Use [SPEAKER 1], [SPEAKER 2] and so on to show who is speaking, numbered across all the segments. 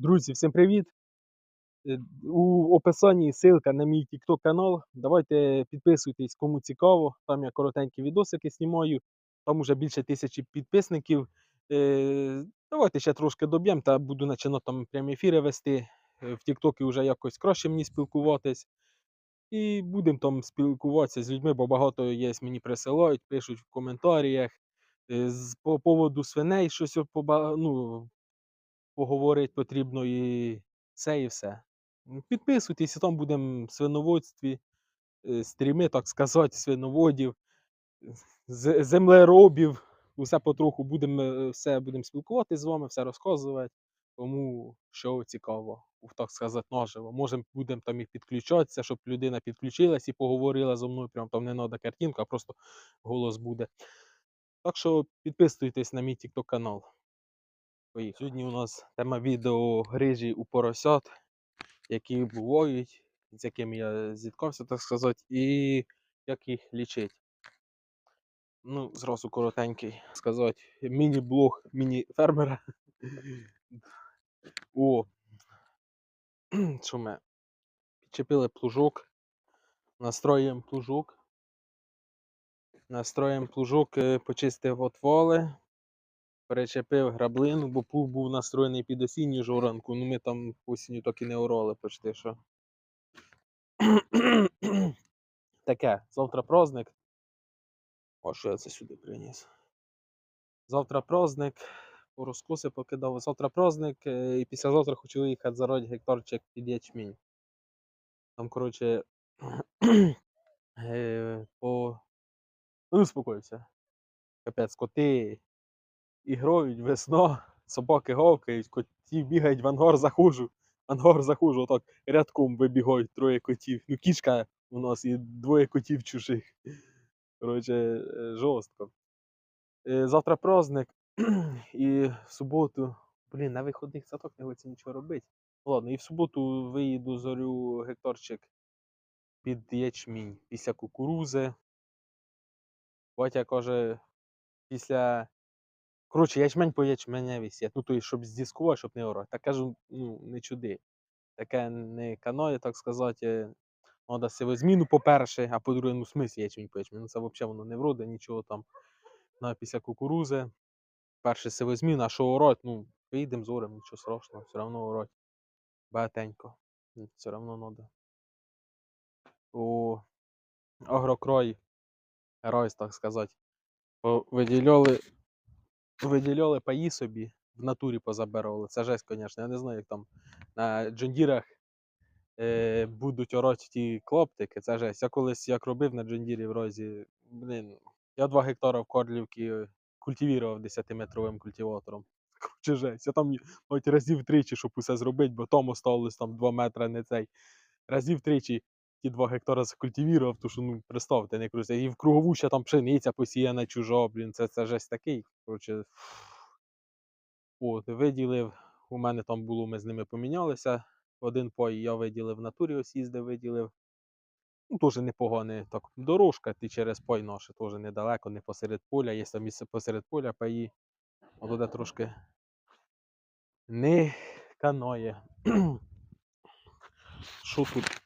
[SPEAKER 1] Друзі, всім привіт! Е, У описанні ссылка на мій TikTok канал. Давайте підписуйтесь, кому цікаво. Там я коротенькі відосики знімаю. Там уже більше тисячі підписників. Е, Давайте ще трошки доб'ємо та буду починати там прямі ефіри вести. Е, В TikTok вже якось краще мені спілкуватись. І будемо там спілкуватися з людьми, бо багато є, мені присилають, пишуть в коментарях. По поводу свиней щось ну, поговорити потрібно і все, і все. Підписуйтесь, і там будемо в свиноводстві, е, стріми, так сказати, свиноводів, землеробів. Усе потроху будемо е, все будемо спілкуватися з вами, все розказувати. Кому що цікаво, так сказати, наживо. Може, будемо там і підключатися, щоб людина підключилась і поговорила зі мною. Прям там не треба картинка, а просто голос буде. Так що підписуйтесь на мій TikTok канал. Поїхали. Сьогодні у нас тема відео грижі у поросят, які бувають, з якими я зіткався, так сказати, і як їх лічити. Ну, зразу коротенький сказати. Міні-блог міні-фермера. О, що ми? Підчепили плужок, настроїмо плужок. Настроїмо плужок, е, почистив отвали, перечепив граблину, бо плуг був настроєний під осінню жоранку. Ну ми там осінню так і не орали почти що. Таке, завтра праздник. О, що я це сюди приніс? Завтра праздник, по розкоси покидав. Завтра праздник, е, і післязавтра хочу виїхати зарати гектарчик під ячмінь. Там, коротше, е, по. Ну, успокойся. Капець, коти іграють, весна, собаки гавкають, коті бігають в ангар заходжу. В ангар заходжу, отак рядком вибігають троє котів. Ну, кішка у нас і двоє котів чужих. Коротше, е, жорстко. Е, Завтра праздник, і в суботу, блін, на виходних садок не хочеться нічого робити. Ладно, і в суботу виїду зорю гектарчик під ячмінь після кукурузи. Батя каже, після. Коротше, ячмень по ячменеві сіять. Ну, то, щоб здіскувати, щоб не орати. Так кажу, ну, не чуди. Таке не канає, так сказати. Треба сивозміну, по-перше, а по-друге, ну, в смислі ячмінь по ячмінь. Ну, це взагалі воно не вроде, нічого там. На після кукурузи. Перше сивозміна, а що орать, ну, виїдемо зорем, нічого страшного, все одно орать. Багатенько. Все одно треба. У агрокрой, райс, так сказати. Виділяли, виділяли паї собі, в натурі позабирали. Це жесть, звісно. Я не знаю, як там на джондірах е, будуть орати ті клоптики. Це жесть. Я колись як робив на джондірі в розі, блін, я 2 гектара в Корлівці культивірував 10-метровим культиватором. Короче, жесть. Я там навіть разів тричі, щоб усе зробити, бо там осталось там 2 метри не цей. Разів тричі ті 2 гектара закультивірував, тому що, ну, представте, не крузя. І в кругову ще там пшениця посіяна чужа, блін, це, це жесть такий. Коротше, от, виділив. У мене там було, ми з ними помінялися. Один пай я виділив натурі, ось їздив, виділив. Ну, теж непоганий. Так, дорожка, ти через пай наше, теж недалеко, не посеред поля. Є там місце посеред поля, паї. А туди трошки не канає. Що тут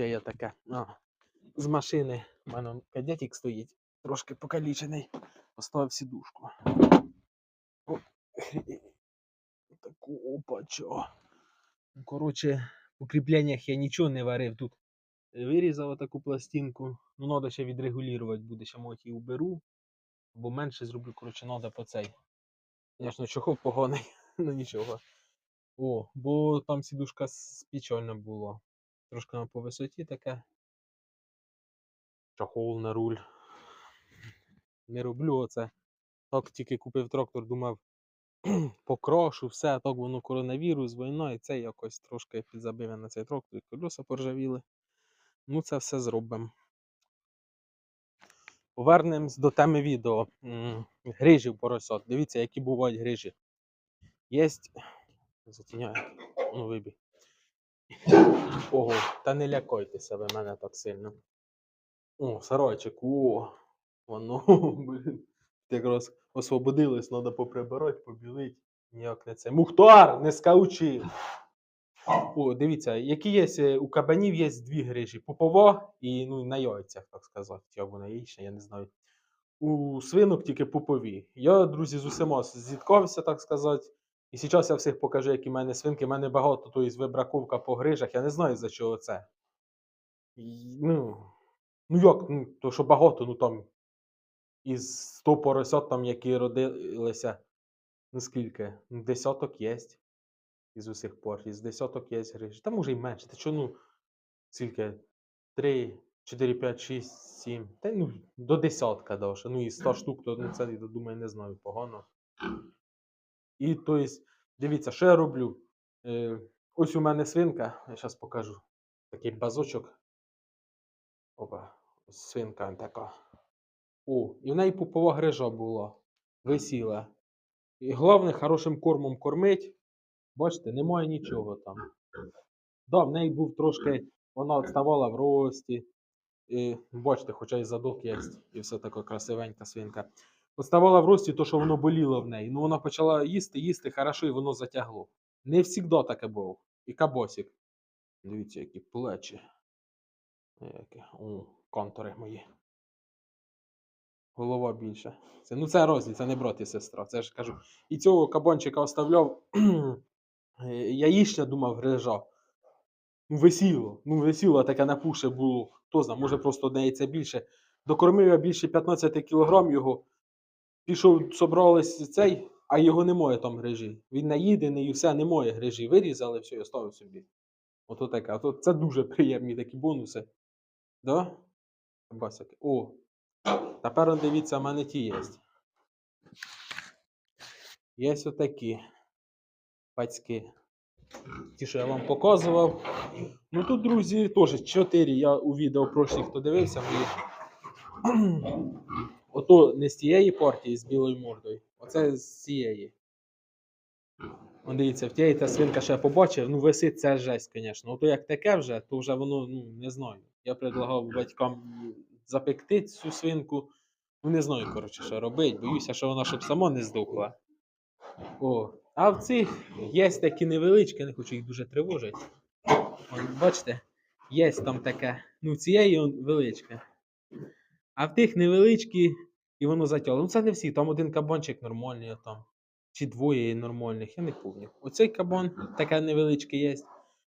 [SPEAKER 1] ще є таке? А, з машини. У мене кадетик стоїть, трошки покалічений. Поставив сідушку. О, Таку опачо. Коротше, в укріпленнях я нічого не варив тут. Вирізав таку пластинку. Ну, треба ще відрегулювати буде, ще мать її уберу. Або менше зроблю, коротше, треба по цей. Звісно, чохол поганий, ну нічого. О, бо там сідушка спічольна була. Трошки по висоті таке. Чохол на руль. Не роблю оце. Так тільки купив трактор, думав, покрошу, все, так воно коронавірус, війна, і це якось трошки підзабив я на цей трактор, і колеса поржавіли. Ну, це все зробимо. Повернемось до теми відео. Грижі в поросят. Дивіться, які бувають грижі. Єсть. Затіняю. Ну, вибіг. Ого, та не лякайте себе мене так сильно. О, сарайчик, о, воно, блін. Якраз освободилось, треба поприбирати, побілити. Ніяк не це. Мухтар, не скаучив. О, дивіться, які є е, у кабанів є дві грижі: пупова і ну, на яйцях, так сказати. Або на яєчня, я не знаю. У свинок тільки пупові. Я, друзі, з усіма зіткався, так сказати. І зараз я всіх покажу, які в мене свинки. У мене багато, тобто вибраковка по грижах. Я не знаю, за чого це. І, ну, ну як, ну, то що багато, ну там із 100 поросят, там, які родилися, ну скільки? Ну, десяток є із усіх пор, із десяток є грижі. Та може й менше. Та що, ну, скільки? 3, 4, 5, 6, 7. Та ну, до десятка даже. Ну, і 100 штук, то ну, це, я думаю, не знаю, погано. І то есть, дивіться, що я роблю. Е, ось у мене свинка, я зараз покажу. Такий базочок. Опа, ось свинка така. О, і в неї пупова грижа була. Висіла. І головне, хорошим кормом кормить. Бачите, немає нічого там. Да, в неї був трошки, вона відставала в рості. І, бачите, хоча і задок є, і все така красивенька свинка. Відставала в рості, то що воно боліло в неї. Ну вона почала їсти, їсти, хорошо, і воно затягло. Не завжди таке було. І кабосик. Дивіться, які плечі. Які. О, контури мої. Голова більша. Це, ну це розі, це не брат і сестра. Це ж кажу. І цього кабанчика оставляв. е, Яїчня думав, грижа. Ну, висіло. Ну, висіло, таке напуше було. Хто знає, може просто одне яйце більше. Докормив я більше 15 кг його. Пішов, собрались цей, а його немає там грижі. Він наїдений і все, немає грижі. Вирізали, все, і оставив собі. Ото таке. Ото це дуже приємні такі бонуси. Да? Басяки. О. Тепер дивіться, в мене ті є. Є отакі пацьки. Ті, що я вам показував. Ну тут, друзі, теж 4 я у відео прошлі, хто дивився мої. Ото не з тієї партії з білою мордою, оце з цієї. Он дивіться, в тієї та свинка ще побачив, ну висить це жесть, звісно. Ото як таке вже, то вже воно, ну, не знаю. Я предлагав батькам запекти цю свинку. Ну, не знаю, коротше, що робити. Боюся, що вона щоб сама не здохла. О, а в цих є такі невеличкі, не хочу їх дуже тривожити. Бачите, є там таке. Ну, цієї величка. А в тих невеличкі, і воно затягlo. Ну, це не всі, там один кабанчик нормальний, а там. Чи двоє нормальних, я не пам'ятаю. Оцей кабан, таке невеличке є.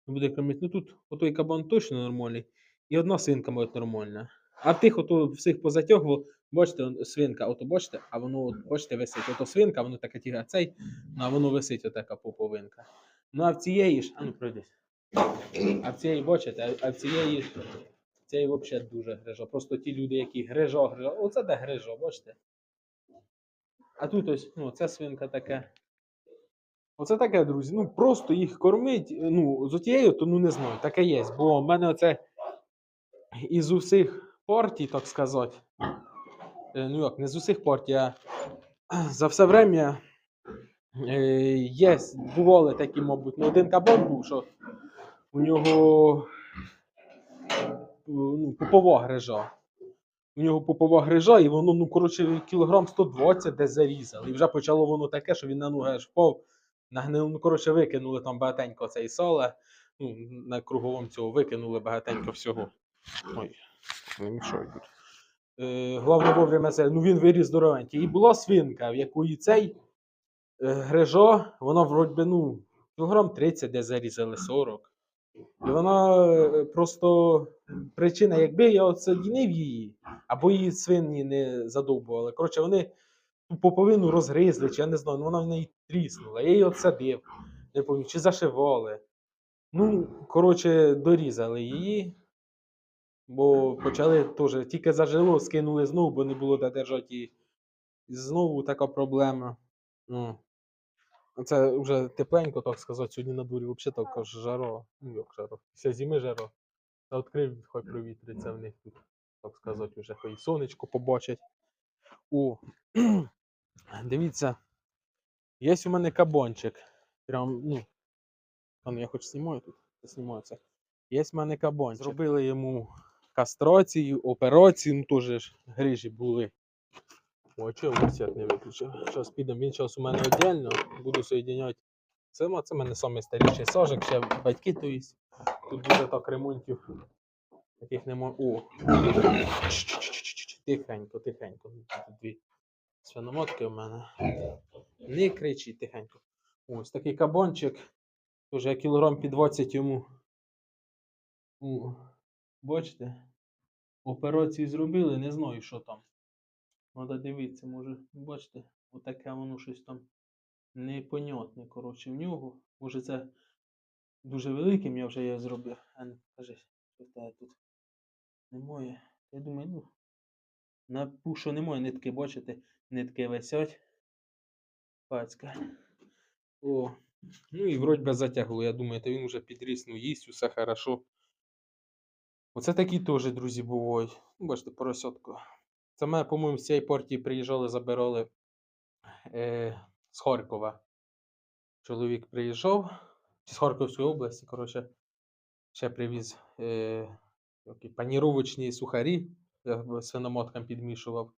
[SPEAKER 1] Буде кормити. Ну тут отой кабан точно нормальний. І одна свинка має нормальна. А тих ото всіх позатягував, бачите, свинка, ото бачите, а воно, от, бачите, висить. Ото свинка, воно таке тіга цей, ну, а воно висить отака поповинка. Ну а в цієї ж, а ну пройдись. А в цієї, бачите, а в цієї ж, в цієї взагалі дуже грижа. Просто ті люди, які грижа, грижа. Оце де грижа, бачите? А тут ось, ну, ця свинка таке. Оце таке, друзі. Ну просто їх кормить. Ну, з отією, то ну не знаю, таке є. Бо в мене оце із усіх партій, так сказати. е, Ну як, не з усіх партій, а за все время е, є, бували такі, мабуть, ну один кабан був, що у нього ну, пупова грижа. У нього пупова грижа, і воно, ну, коротше, кілограм 120 десь зарізали. І вже почало воно таке, що він на ноги аж впав. Нагнив, ну, коротше, викинули там багатенько цей сале. Ну, на круговому цього викинули багатенько всього. Ой, не мішають тут. Е, головне вовремя це. Ну він виріс здоровенький. І була свинка, в якої цей е, грижа, вона вроді ну, кілограм 30, де зарізали 40. І вона е, просто причина, якби я отсоединив її, або її свині не задовбували. Коротше, вони поповину розгризли, чи я не знаю, ну вона в неї тріснула. Я її отсадив, не пам'ятаю, чи зашивали. Ну, коротше, дорізали її. Бо почали теж тільки зажило, скинули знову, бо не було де держати. І знову така проблема. Ну, це вже тепленько, так сказати, сьогодні на дворі взагалі так аж жаро. Ну, як жаро. Після зими жаро. Та відкрив, хай провітриться в них тут, так сказати, вже хай сонечко побачать. О, дивіться, є у мене кабанчик. Прям, ну, ну я хоч знімаю тут, знімаю це. Є в мене кабанчик. Зробили йому кастрацію, операцію, ну теж ж грижі були. О, чого світ не виключив? Зараз підемо, він зараз у мене віддільно, буду соєдиняти. Це, це в мене найстаріший сажик, ще батьки то є. Тут дуже так ремонтів. Таких нема. О! Тихенько, тихенько. Тут дві свиноматки у мене. Не кричіть тихенько. Ось такий кабанчик. Тоже кілограм під 20 йому. О, бачите? Операцію зробили, не знаю, що там. Треба дивитися, може, бачите, отаке воно щось там непонятне, коротше, в нього. Може це дуже великим я вже його зробив. А ну, кажи, що в тебе тут немає. Я думаю, ну, на пушу немає нитки, бачите, нитки висять. Пацька. О, ну і вроді би затягло. Я думаю, то він вже підріс, ну їсть, усе хорошо. Оце такі теж, друзі, бувають. Ну, Бачите, поросятку. Це мене, по-моєму, з цієї партії приїжджали, забирали е, з Харкова. Чоловік приїжджав з Харківської області, коротше, ще привіз е, паніровочні сухарі, я свиномоткам підмішував.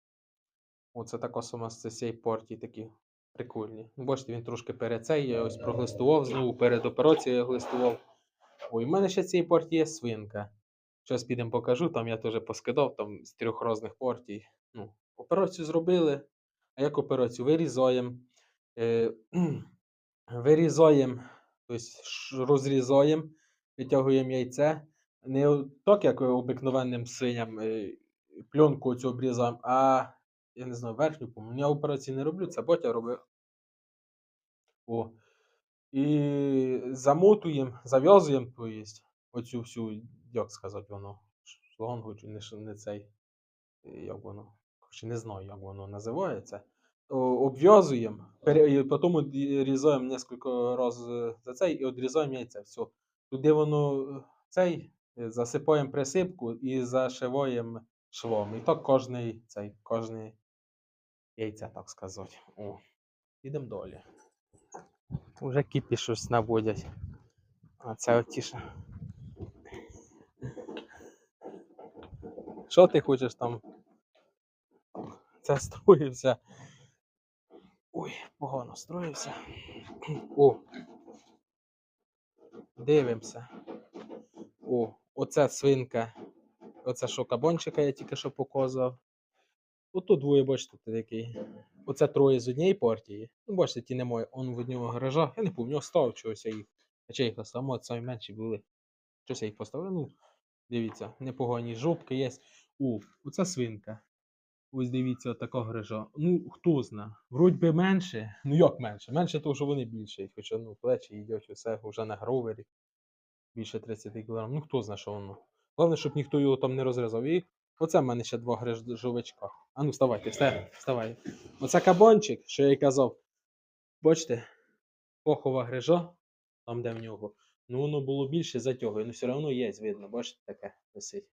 [SPEAKER 1] Оце така сама з цієї партії такі прикольні. Ну, бачите, він трошки перед цей, я ось проглистував знову перед операцією я глистував. Ой, у мене ще цієї партії є свинка. Зараз підемо покажу, там я теж поскидав там з трьох різних партій. Ну, операцію зробили. А як операцію? Вирізаємо. Е, вирізаємо, тобто розрізаємо, витягуємо яйце. Не так, як обикновенним свиням е, пленку цю обрізаємо, а я не знаю, верхню, по-моєму. Я операції не роблю, це батя робив. О. І замотуємо, зав'язуємо, то є, оцю всю, як сказати воно, шлангу, чи не, не цей, е, як воно, коротше, не знаю, як воно називається. Обв'язуємо, потім різаємо кілька разів за цей і відрізаємо яйце. Все. Туди воно е, цей, е, засипаємо присипку і зашиваємо швом. І так кожний цей, кожне яйце, так сказати. О. Ідемо далі. Уже кіпі щось наводять. А це отіше. Що ти хочеш там? Це строївся. Ой, погано строївся. О. Дивимося. О, оце свинка. Оце що кабанчика я тільки що показував. Ото двоє, бачите, тут який. Оце троє з однієї партії. Ну, бачите, ті немає. Он в однього гаража. Я не пам'ятаю, став чогось я їх. А чи я їх? От самі менші були. Щось я їх поставив. Ну, дивіться, непогані жопки є. О, оце свинка. Ось дивіться, така грижа. Ну, хто зна. Вроді би менше. Ну як менше? Менше того, що вони більше. Хоча ну, плечі їдять, усе вже на гровері. Більше 30 кг. Ну хто зна, що воно. Головне, щоб ніхто його там не розрізав. І оце в мене ще два грижовичка. А ну, вставайте, вставай, вставай. Оце кабанчик, що я й казав. Бачите, похова грижа, там де в нього. Ну воно було більше затягує. Ну все одно є, видно, бачите, таке висить.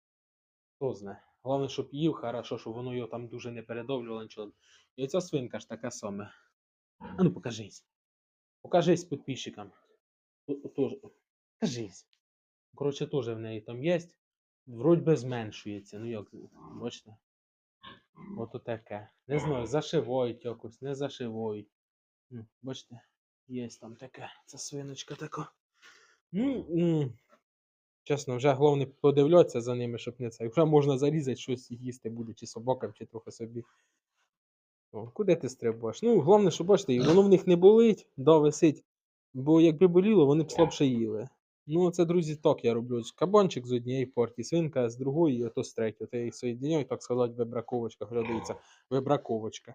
[SPEAKER 1] Хто знає. Головне, щоб їв хорошо, щоб воно його там дуже не передовлювало нічого. І оця свинка ж така саме. А ну покажись. Покажись підписчикам. Покажись. Коротше, теж в неї там є. Вроді би зменшується. Ну як, бачите? Ото таке. Не знаю, зашивають якось, не зашивають. Бачите, є там таке. Це свиночка така. Ну, чесно, вже головне подивлятися за ними, щоб не це. Вже можна зарізати щось їсти буде, чи собакам, чи трохи собі. О, куди ти стрибаєш? Ну, головне, що бачите, воно в них не болить, да, висить. Бо якби боліло, вони б слабше їли. Ну, це, друзі, так я роблю. Кабанчик з однієї партії, свинка з другої, і ото з третьої. Та я їх соєдиняю, так сказати, вибраковочка. Глядиться, вибраковочка.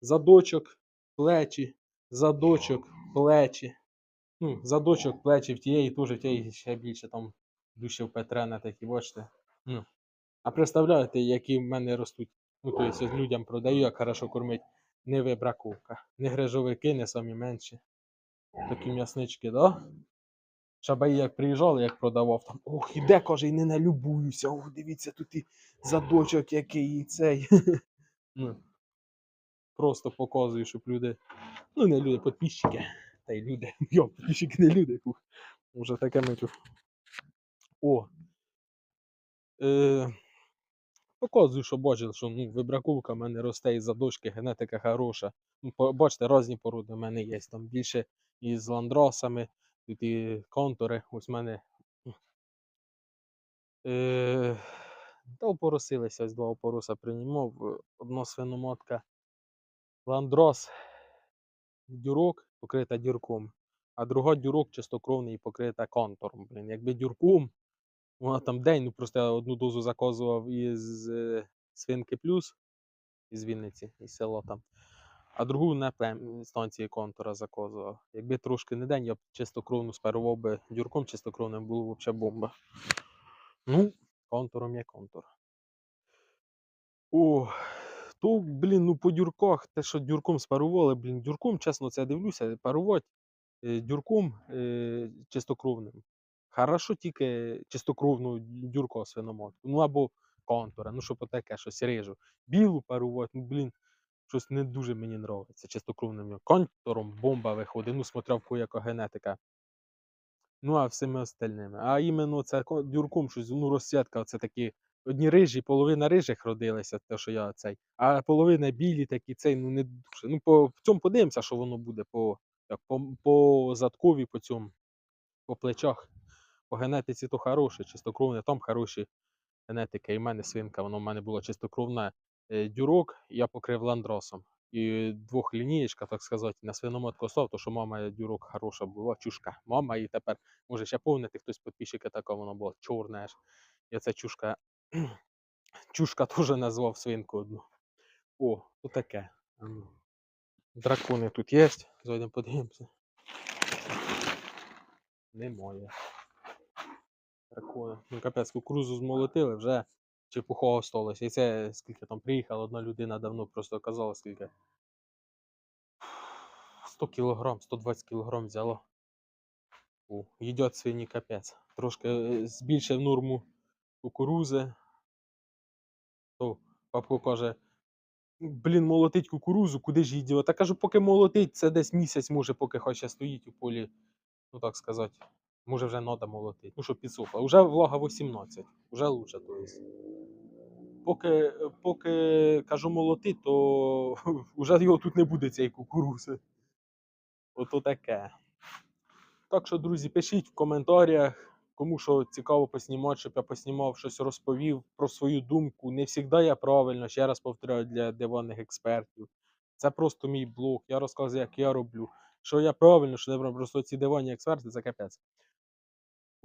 [SPEAKER 1] Задочок, плечі, задочок, плечі. Ну, задочок, плечі в тієї теж в тієї ще більше там душі Петрена такі, бачите. Ну. А представляєте, які в мене ростуть. Ну, то есть, людям продаю, як хорошо кормить. Не вибраковка, не грижовики, не самі менші. Такі м'яснички, да? Шабаї як приїжджали, як продавав, там, ох, іде, каже, і не налюбуюся. Ох, дивіться, тут і задочок який і цей. ну, просто показую, щоб люди. Ну, не люди, підписчики. Та й люди. Йо, підписчики не люди. Уже таке ми тут. О. Е, Показую, що бачили, що ну, вибраковка в мене росте із задочки, генетика хороша. Ну, бачите, різні породи в мене є. Там більше із ландросами, тут і контури. Ось в мене. Е, та опоросилися, ось два опороса приймав. Одна свиномотка ландрос, дюрок, покрита дюрком, а друга дюрок чистокровний і покрита контуром. Блін, якби дюрком, вона там день, ну просто я одну дозу заказував із е, свинки плюс із Вінниці, із села там. А другу на станції контура заказував. Якби трошки не день, я б чистокровну спарував би дюрком чистокровним, було б взагалі бомба. Ну, контуром є контур. О, то, блін, ну по дюрках, те, що дюрком спарували, блін, дюрком, чесно, це дивлюся, парувати е, дюрком е, чистокровним. Хорошо тільки чистокровну дюрко свиноматку. Ну або контура, ну що таке, щось рижу. Білу парувати, ну блін, щось не дуже мені подобається чистокровним. Контуром бомба виходить, ну смотря в генетика. Ну, а всіми остальними. А іменно це дюрком щось, ну, розсвятка, це такі одні рижі, половина рижих родилися, те, що я цей, а половина білі такі, цей, ну не дуже. Ну, по в цьому подивимося, що воно буде по, по, по задкові, по цьому, по плечах. По генетиці то хороше, чистокровне, там хороші генетика. І в мене свинка, воно в мене було чистокровне е, дюрок, я покрив ландросом. І двох лінієчка, так сказати, на свиноматку став, то що мама дюрок хороша була, чушка. Мама і тепер, може, ще помните, хтось підписчика така вона була чорна аж. Я це чушка. Чушка теж назвав свинку одну. О, то таке. Дракони тут є. Зайдемо подивимося. Немає. Дракони. Ну капець, кукурузу змолотили, вже чепуха осталось. І це скільки там приїхала одна людина давно просто казала, скільки. 100 кілограм, 120 кілограм взяло. О, їдять свині капець. Трошки е, збільшив норму кукурузи. То папко каже, блін, молотить кукурузу, куди ж її? Та кажу, поки молотить, це десь місяць може, поки хай ще стоїть у полі, ну так сказати. Може вже треба молотити. Ну, щоб підсохла. Уже влага 18, вже лучше, то. Поки, поки кажу молотить, то вже його тут не буде цієї кукурузи. Ото таке. Так що, друзі, пишіть в коментарях, кому що цікаво поснімати, щоб я поснімав, щось розповів про свою думку. Не завжди я правильно, ще раз повторяю для диванних експертів. Це просто мій блог. Я розказую, як я роблю. Що я правильно, що не. Просто ці диванні експерти це капець.